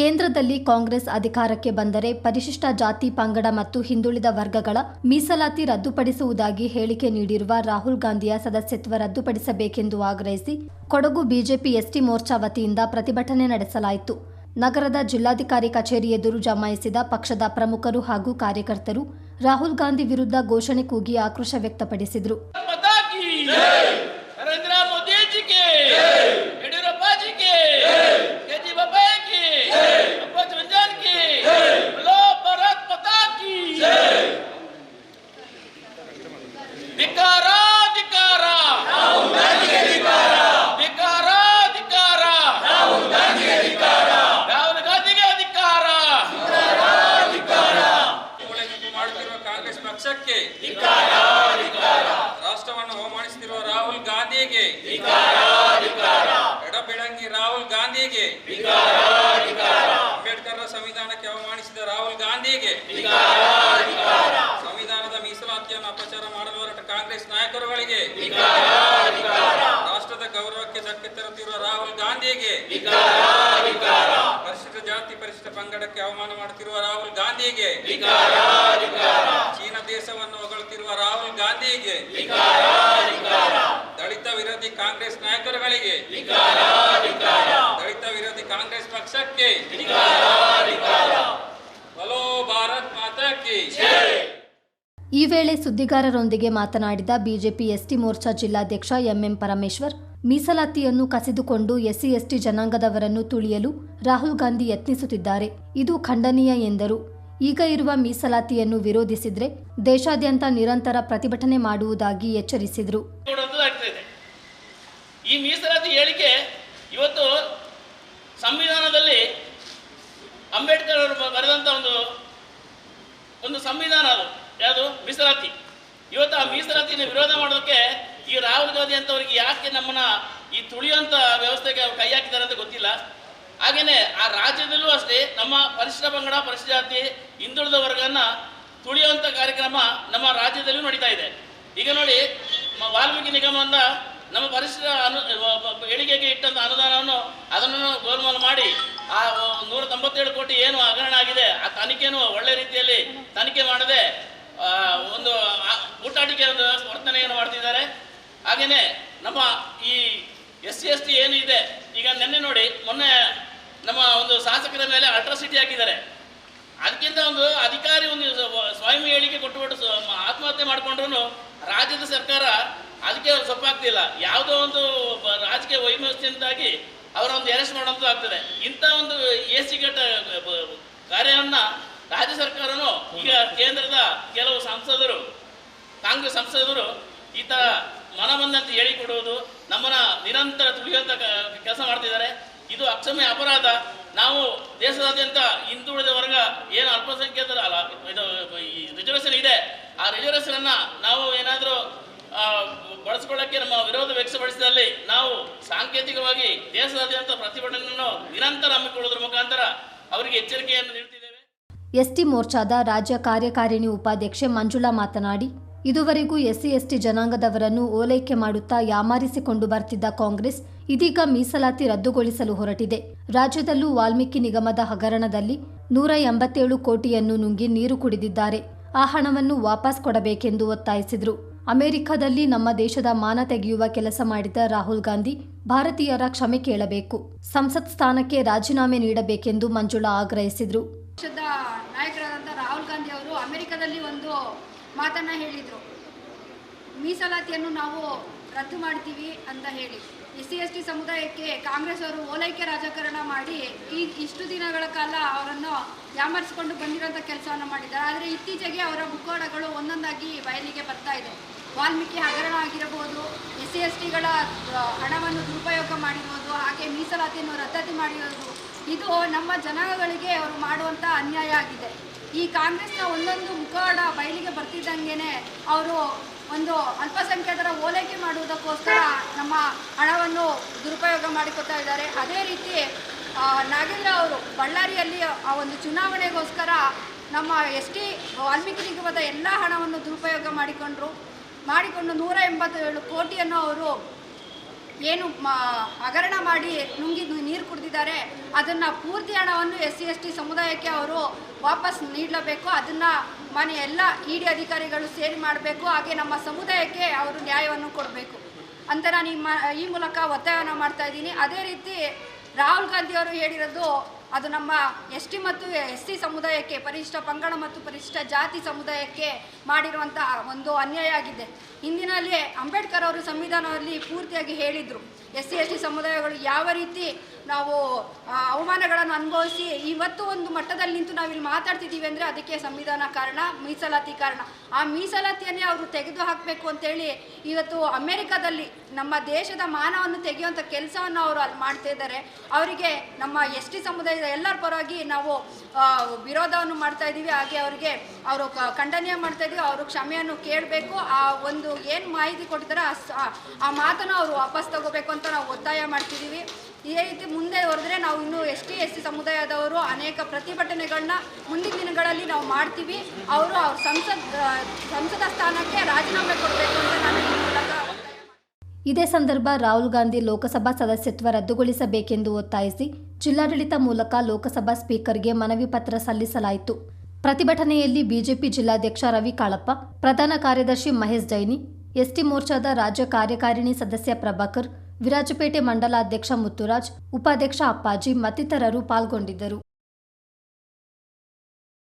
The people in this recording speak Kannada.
ಕೇಂದ್ರದಲ್ಲಿ ಕಾಂಗ್ರೆಸ್ ಅಧಿಕಾರಕ್ಕೆ ಬಂದರೆ ಪರಿಶಿಷ್ಟ ಜಾತಿ, ಪಂಗಡ ಮತ್ತು ಹಿಂದುಳಿದ ವರ್ಗಗಳ ಮೀಸಲಾತಿ ರದ್ದುಪಡಿಸುವುದಾಗಿ ಹೇಳಿಕೆ ನೀಡಿರುವ ರಾಹುಲ್ ಗಾಂಧಿಯ ಸದಸ್ಯತ್ವ ರದ್ದುಪಡಿಸಬೇಕೆಂದು ಆಗ್ರಹಿಸಿ ಕೊಡಗು ಬಿಜೆಪಿ ಎಸ್ಟಿ ಮೋರ್ಚಾ ವತಿಯಿಂದ ಪ್ರತಿಭಟನೆ ನಡೆಸಲಾಯಿತು. ನಗರದ ಜಿಲ್ಲಾಧಿಕಾರಿ ಕಚೇರಿ ಎದುರು ಜಮಾಯಿಸಿದ ಪಕ್ಷದ ಪ್ರಮುಖರು ಹಾಗೂ ಕಾರ್ಯಕರ್ತರು ರಾಹುಲ್ ಗಾಂಧಿ ವಿರುದ್ಧ ಘೋಷಣೆ ಕೂಗಿ ಆಕ್ರೋಶ ವ್ಯಕ್ತಪಡಿಸಿದರು. ಗಾಂಧಿಗೆ. ಅಂಬೇಡ್ಕರ್ ಸಂವಿಧಾನಕ್ಕೆ ಅವಮಾನಿಸಿದ ರಾಹುಲ್ ಗಾಂಧಿಗೆ. ಸಂವಿಧಾನದ ಮೀಸಲಾತಿಯನ್ನು ಅಪಚಾರ ಮಾಡಲು ಹೊರಟ ಕಾಂಗ್ರೆಸ್ ನಾಯಕರುಗಳಿಗೆ. ರಾಷ್ಟ್ರದ ಗೌರವಕ್ಕೆ ಧಕ್ಕೆ ತರುತ್ತಿರುವ ರಾಹುಲ್ ಗಾಂಧಿಗೆ. ಪರಿಶಿಷ್ಟ ಜಾತಿ ಪರಿಶಿಷ್ಟ ಪಂಗಡಕ್ಕೆ ಅವಮಾನ ಮಾಡುತ್ತಿರುವ ರಾಹುಲ್ ಗಾಂಧಿಗೆ. ಚೀನಾ ದೇಶವನ್ನು ಹೊಗಳುತ್ತಿರುವ ರಾಹುಲ್ ಗಾಂಧಿಗೆ. ದಲಿತ ವಿರೋಧಿ ಕಾಂಗ್ರೆಸ್ ನಾಯಕರುಗಳಿಗೆ. ಈ ವೇಳೆ ಸುದ್ದಿಗಾರರೊಂದಿಗೆ ಮಾತನಾಡಿದ ಬಿಜೆಪಿ ಎಸ್ಟಿ ಮೋರ್ಚಾ ಜಿಲ್ಲಾಧ್ಯಕ್ಷ ಎಂಎಂ ಪರಮೇಶ್ವರ್, ಮೀಸಲಾತಿಯನ್ನು ಕಸಿದುಕೊಂಡು ಎಸ್ಸಿ ಎಸ್ಟಿ ಜನಾಂಗದವರನ್ನು ತುಳಿಯಲು ರಾಹುಲ್ ಗಾಂಧಿ ಯತ್ನಿಸುತ್ತಿದ್ದಾರೆ. ಇದು ಖಂಡನೀಯ ಎಂದರು. ಈಗ ಇರುವ ಮೀಸಲಾತಿಯನ್ನು ವಿರೋಧಿಸಿದ್ರೆ ದೇಶಾದ್ಯಂತ ನಿರಂತರ ಪ್ರತಿಭಟನೆ ಮಾಡುವುದಾಗಿ ಎಚ್ಚರಿಸಿದರು. ಈ ಮೀಸಲಾತಿ ಹೇಳಿಕೆ ಇವತ್ತು ಸಂವಿಧಾನದಲ್ಲಿ ಅಂಬೇಡ್ಕರ್ ಅವರು ಬರೆದಂಥ ಒಂದು ಒಂದು ಸಂವಿಧಾನ ಅದು. ಯಾವುದು? ಮೀಸಲಾತಿ. ಇವತ್ತು ಆ ಮೀಸಲಾತಿಯನ್ನು ವಿರೋಧ ಮಾಡೋದಕ್ಕೆ ಈ ರಾಹುಲ್ ಗಾಂಧಿ ಅಂತವರಿಗೆ ಯಾಕೆ ನಮ್ಮನ್ನ ಈ ತುಳಿಯುವಂಥ ವ್ಯವಸ್ಥೆಗೆ ಅವ್ರು ಕೈ ಹಾಕಿದ್ದಾರೆ ಅಂತ ಗೊತ್ತಿಲ್ಲ. ಹಾಗೇನೆ ಆ ರಾಜ್ಯದಲ್ಲೂ ಅಷ್ಟೇ ನಮ್ಮ ಪರಿಶಿಷ್ಟ ಪಂಗಡ, ಪರಿಶಿಷ್ಟ ಜಾತಿ, ಹಿಂದುಳಿದ ವರ್ಗನ ತುಳಿಯುವಂಥ ಕಾರ್ಯಕ್ರಮ ನಮ್ಮ ರಾಜ್ಯದಲ್ಲೂ ನಡೀತಾ ಇದೆ. ಈಗ ನೋಡಿ ವಾಲ್ಮೀಕಿ ನಿಗಮದಿಂದ ನಮ್ಮ ಪರಿಸರ ಅನು ಏಳಿಗೆಗೆ ಇಟ್ಟಂತ ಅನುದಾನವನ್ನು ಅದನ್ನು ಗೋಲ್ಮಾಲ್ ಮಾಡಿ, ಆ ನೂರ ತೊಂಬತ್ತೇಳು ಕೋಟಿ ಏನು ಹಗರಣ ಆಗಿದೆ, ಆ ತನಿಖೆಯನ್ನು ಒಳ್ಳೆ ರೀತಿಯಲ್ಲಿ ತನಿಖೆ ಮಾಡದೆ ಒಂದು ಊಟಾಟಿಕೆ ಒಂದು ವರ್ತನೆಯನ್ನು ಮಾಡ್ತಿದ್ದಾರೆ. ಹಾಗೆಯೇ ನಮ್ಮ ಈ ಎಸ್ ಸಿ ಎಸ್ ಟಿ ಏನು ಇದೆ, ಈಗ ನಿನ್ನೆ ನೋಡಿ, ಮೊನ್ನೆ ನಮ್ಮ ಒಂದು ಶಾಸಕರ ಮೇಲೆ ಅಲ್ಟ್ರಾಸಿಟಿ ಹಾಕಿದ್ದಾರೆ. ಅದಕ್ಕಿಂತ ಒಂದು ಅಧಿಕಾರಿ ಒಂದು ಸ್ವಯಂ ಹೇಳಿಕೆ ಕೊಟ್ಟುಬಿಟ್ಟು ಆತ್ಮಹತ್ಯೆ ಮಾಡಿಕೊಂಡ್ರು ರಾಜ್ಯದ ಸರ್ಕಾರ ಅದಕ್ಕೆ ಅವ್ರು ಸೊಪ್ಪಾಗ್ತಿಲ್ಲ. ಯಾವುದೋ ಒಂದು ರಾಜಕೀಯ ವೈಮನಸ್ಸಿನಿಂದಾಗಿ ಅವರೊಂದು ಅರೆಸ್ಟ್ ಮಾಡೋದು ಆಗ್ತದೆ. ಇಂಥ ಒಂದು ಎ ಸಿ ಘಟ ಕಾರ್ಯವನ್ನ ರಾಜ್ಯ ಸರ್ಕಾರನು ಈಗ ಕೇಂದ್ರದ ಕೆಲವು ಸಂಸದರು, ಕಾಂಗ್ರೆಸ್ ಸಂಸದರು ಈ ತರ ಮನ ಬಂದಂತೆ ಹೇಳಿಕೊಡುವುದು ನಮ್ಮನ್ನ ನಿರಂತರ ತುಳಿಯುವಂತ ಕೆಲಸ ಮಾಡ್ತಿದ್ದಾರೆ. ಇದು ಅಕ್ಷಮ್ಯ ಅಪರಾಧ. ನಾವು ದೇಶದಾದ್ಯಂತ ಹಿಂದುಳಿದ ವರ್ಗ ಏನು ಅಲ್ಪಸಂಖ್ಯಾತರ, ಅಲ್ಲ, ಇದು ರಿಸರ್ವೇಷನ್ ಇದೆ. ಆ ರಿಸರ್ವೇಷನ್ ಅನ್ನ ನಾವು ಬಳಸ್ಕೊಳ್ಳಕ್ಕೆ ನಮ್ಮ ವಿರೋಧ ವ್ಯಕ್ತಪಡಿಸಿದಲ್ಲಿ ನಾವು ಸಾಂಕೇತಿಕವಾಗಿ ದೇಶದಾದ್ಯಂತ ಪ್ರತಿಭಟನೆಯನ್ನು ನಿರಂತರ ಹಮ್ಮಿಕೊಳ್ಳುವುದರ ಮುಖಾಂತರ ಅವರಿಗೆ ಎಚ್ಚರಿಕೆಯನ್ನು ನೀಡುತ್ತಿದ್ದೇವೆ. ಎಸ್ಟಿ ಮೋರ್ಚಾದ ರಾಜ್ಯ ಕಾರ್ಯಕಾರಿಣಿ ಉಪಾಧ್ಯಕ್ಷೆ ಮಂಜುಳಾ ಮಾತನಾಡಿ, ಇದುವರೆಗೂ ಎಸ್ಸಿ ಎಸ್ಟಿ ಜನಾಂಗದವರನ್ನು ಓಲೈಕೆ ಮಾಡುತ್ತಾ ಯಾಮಾರಿಸಿಕೊಂಡು ಬರ್ತಿದ್ದ ಕಾಂಗ್ರೆಸ್ ಇದೀಗ ಮೀಸಲಾತಿ ರದ್ದುಗೊಳಿಸಲು ಹೊರಟಿದೆ. ರಾಜ್ಯದಲ್ಲೂ ವಾಲ್ಮೀಕಿ ನಿಗಮದ ಹಗರಣದಲ್ಲಿ ನೂರ ಎಂಬತ್ತೇಳು ಕೋಟಿಯನ್ನು ನುಂಗಿ ನೀರು ಕುಡಿದಿದ್ದಾರೆ. ಆ ಹಣವನ್ನು ವಾಪಸ್ ಕೊಡಬೇಕೆಂದು ಒತ್ತಾಯಿಸಿದರು. ಅಮೆರಿಕದಲ್ಲಿ ನಮ್ಮ ದೇಶದ ಮಾನ ತೆಗೆಯುವ ಕೆಲಸ ಮಾಡಿದ ರಾಹುಲ್ ಗಾಂಧಿ ಭಾರತೀಯರ ಕ್ಷಮೆ ಕೇಳಬೇಕು. ಸಂಸತ್ ಸ್ಥಾನಕ್ಕೆ ರಾಜೀನಾಮೆ ನೀಡಬೇಕೆಂದು ಮಂಜುಳಾ ಆಗ್ರಹಿಸಿದರು. ಪಕ್ಷದ ನಾಯಕರಾದಂಥ ರಾಹುಲ್ ಗಾಂಧಿ ಅವರು ಅಮೆರಿಕದಲ್ಲಿ ಒಂದು ಮಾತನ್ನ ಹೇಳಿದರು. ಮೀಸಲಾತಿಯನ್ನು ನಾವು ರದ್ದು ಮಾಡ್ತೀವಿ ಅಂತ ಹೇಳಿ. ಎಸ್ ಸಿ ಎಸ್ ಟಿ ಸಮುದಾಯಕ್ಕೆ ಕಾಂಗ್ರೆಸ್ ಅವರು ಓಲೈಕೆ ರಾಜಕಾರಣ ಮಾಡಿ ಈ ಇಷ್ಟು ದಿನಗಳ ಕಾಲ ಅವರನ್ನು ಯಾಮರಿಸಿಕೊಂಡು ಬಂದಿರೋಂಥ ಕೆಲಸವನ್ನು ಮಾಡಿದ್ದಾರೆ. ಆದರೆ ಇತ್ತೀಚೆಗೆ ಅವರ ಮುಖವಾಡಗಳು ಒಂದೊಂದಾಗಿ ಬಯಲಿಗೆ ಬರ್ತಾ ಇದೆ. ವಾಲ್ಮೀಕಿ ಹಗರಣ ಆಗಿರಬಹುದು, ಎಸ್ ಸಿ ಎಸ್ ಟಿಗಳ ಹಣವನ್ನು ದುರುಪಯೋಗ ಮಾಡಿರುವುದು ಹಾಗೆ ಮೀಸಲಾತಿಯನ್ನು ರದ್ದತಿ ಮಾಡಿರೋದು, ಇದು ನಮ್ಮ ಜನಾಂಗಗಳಿಗೆ ಅವರು ಮಾಡುವಂಥ ಅನ್ಯಾಯ ಆಗಿದೆ. ಈ ಕಾಂಗ್ರೆಸ್ನ ಒಂದೊಂದು ಮುಖವಾಡ ಬಯಲಿಗೆ ಬರ್ತಿದ್ದಂಗೆ ಅವರು ಒಂದು ಅಲ್ಪಸಂಖ್ಯಾತರ ಓಲೈಕೆ ಮಾಡುವುದಕ್ಕೋಸ್ಕರ ನಮ್ಮ ಹಣವನ್ನು ದುರುಪಯೋಗ ಮಾಡಿಕೊಳ್ತಾ ಇದ್ದಾರೆ. ಅದೇ ರೀತಿ ನಾಗೇಂದ್ರ ಅವರು ಬಳ್ಳಾರಿಯಲ್ಲಿ ಆ ಒಂದು ಚುನಾವಣೆಗೋಸ್ಕರ ನಮ್ಮ ಎಸ್ ಟಿ ವಾಲ್ಮೀಕಿ ನಿಗಮದ ಎಲ್ಲ ಹಣವನ್ನು ದುರುಪಯೋಗ ಮಾಡಿಕೊಂಡ್ರು. ಮಾಡಿಕೊಂಡು ನೂರ ಎಂಬತ್ತೇಳು ಕೋಟಿಯನ್ನು ಅವರು ಏನು ಹಗರಣ ಮಾಡಿ ನುಂಗಿ ನೀರು ಕುಡಿದಿದ್ದಾರೆ, ಅದನ್ನು ಪೂರ್ತಿ ಹಣವನ್ನು ಎಸ್ ಸಿ ಎಸ್ ಟಿ ಸಮುದಾಯಕ್ಕೆ ಅವರು ವಾಪಸ್ ನೀಡಲೇಬೇಕು, ಅದನ್ನು ಮನೆ ಎಲ್ಲ ಇ, ಡಿ ಅಧಿಕಾರಿಗಳು ಸೇರಿ ಮಾಡಬೇಕು, ಹಾಗೆ ನಮ್ಮ ಸಮುದಾಯಕ್ಕೆ ಅವರು ನ್ಯಾಯವನ್ನು ಕೊಡಬೇಕು. ಅಂತ ನಾನು ಈ ಮೂಲಕ ಒತ್ತಾಯವನ್ನು ಮಾಡ್ತಾ ಇದ್ದೀನಿ. ಅದೇ ರೀತಿ ರಾಹುಲ್ ಗಾಂಧಿ ಅವರು ಹೇಳಿರೋದು ಅದು ನಮ್ಮ ಎಸ್ ಟಿ ಮತ್ತು ಎಸ್ ಸಿ ಸಮುದಾಯಕ್ಕೆ ಪರಿಶಿಷ್ಟ ಪಂಗಡ ಮತ್ತು ಪರಿಶಿಷ್ಟ ಜಾತಿ ಸಮುದಾಯಕ್ಕೆ ಮಾಡಿರುವಂತಹ ಒಂದು ಅನ್ಯಾಯ ಆಗಿದೆ. ಹಿಂದಿನಲ್ಲಿ ಅಂಬೇಡ್ಕರ್ ಅವರು ಸಂವಿಧಾನದಲ್ಲಿ ಪೂರ್ತಿಯಾಗಿ ಹೇಳಿದರು. ಎಸ್ ಸಿ ಎಸ್ ಟಿ ಸಮುದಾಯಗಳು ಯಾವ ರೀತಿ ನಾವು ಅವಮಾನಗಳನ್ನು ಅನುಭವಿಸಿ ಇವತ್ತು ಒಂದು ಮಟ್ಟದಲ್ಲಿ ನಿಂತು ನಾವಿಲ್ಲಿ ಮಾತಾಡ್ತಿದ್ದೀವಿ ಅಂದರೆ ಅದಕ್ಕೆ ಸಂವಿಧಾನ ಕಾರಣ, ಮೀಸಲಾತಿ ಕಾರಣ. ಆ ಮೀಸಲಾತಿಯನ್ನೇ ಅವರು ತೆಗೆದು ಹಾಕಬೇಕು ಅಂತೇಳಿ ಇವತ್ತು ಅಮೆರಿಕದಲ್ಲಿ ನಮ್ಮ ದೇಶದ ಮಾನವನ್ನು ತೆಗೆಯುವಂಥ ಕೆಲಸವನ್ನು ಅವರು ಅಲ್ಲಿ ಮಾಡ್ತಾ ಇದ್ದಾರೆ. ಅವರಿಗೆ ನಮ್ಮ ಎಸ್ ಟಿ ಸಮುದಾಯದ ಎಲ್ಲರ ಪರವಾಗಿ ನಾವು ವಿರೋಧವನ್ನು ಮಾಡ್ತಾ ಇದ್ದೀವಿ. ಹಾಗೆ ಅವರಿಗೆ ಅವರು ಖಂಡನೀಯ ಮಾಡ್ತಾ ಇದ್ದೀವಿ. ಅವರು ಕ್ಷಮೆಯನ್ನು ಕೇಳಬೇಕು. ಆ ಒಂದು ಏನು ಮಾಹಿತಿ ಆ- ಆ ಮಾತನ್ನು ಅವರು ವಾಪಸ್ ತಗೋಬೇಕು ಅಂತ ನಾವು ಒತ್ತಾಯ ಮಾಡ್ತಿದ್ದೀವಿ. ಇದೇ ರೀತಿ ಮುಂದೆ ಹೊರದ್ರೆ ನಾವು ಇನ್ನೂ ಎಸ್ ಟಿ, ಎಸ್ ಸಿ ಸಮುದಾಯದವರು ಅನೇಕ ಪ್ರತಿಭಟನೆಗಳನ್ನ ಮುಂದಿನ ದಿನಗಳಲ್ಲಿ ನಾವು ಮಾಡ್ತೀವಿ. ಅವರು ಅವ್ರ ಸಂಸತ್ ಸಂಸದ ಸ್ಥಾನಕ್ಕೆ ರಾಜೀನಾಮೆ ಕೊಡಬೇಕು ಅಂತ ನಾನು ಈ ಮೂಲಕ. ಇದೇ ಸಂದರ್ಭ ರಾಹುಲ್ ಗಾಂಧಿ ಲೋಕಸಭಾ ಸದಸ್ಯತ್ವ ರದ್ದುಗೊಳಿಸಬೇಕೆಂದು ಒತ್ತಾಯಿಸಿ ಜಿಲ್ಲಾಡಳಿತ ಮೂಲಕ ಲೋಕಸಭಾ ಸ್ಪೀಕರ್ಗೆ ಮನವಿ ಪತ್ರ ಸಲ್ಲಿಸಲಾಯಿತು. ಪ್ರತಿಭಟನೆಯಲ್ಲಿ ಬಿಜೆಪಿ ಜಿಲ್ಲಾಧ್ಯಕ್ಷ ರವಿ ಕಾಳಪ್ಪ, ಪ್ರಧಾನ ಕಾರ್ಯದರ್ಶಿ ಮಹೇಶ್ ಜೈನಿ ಎಸ್ಟಿ ಮೋರ್ಚಾದ ರಾಜ್ಯ ಕಾರ್ಯಕಾರಿಣಿ ಸದಸ್ಯ ಪ್ರಭಾಕರ್ ವಿರಾಜಪೇಟೆ ಮಂಡಲಾಧ್ಯಕ್ಷ ಮುತ್ತುರಾಜ್ ಉಪಾಧ್ಯಕ್ಷ ಅಪ್ಪಾಜಿ ಮತ್ತಿತರರು ಪಾಲ್ಗೊಂಡಿದ್ದರು.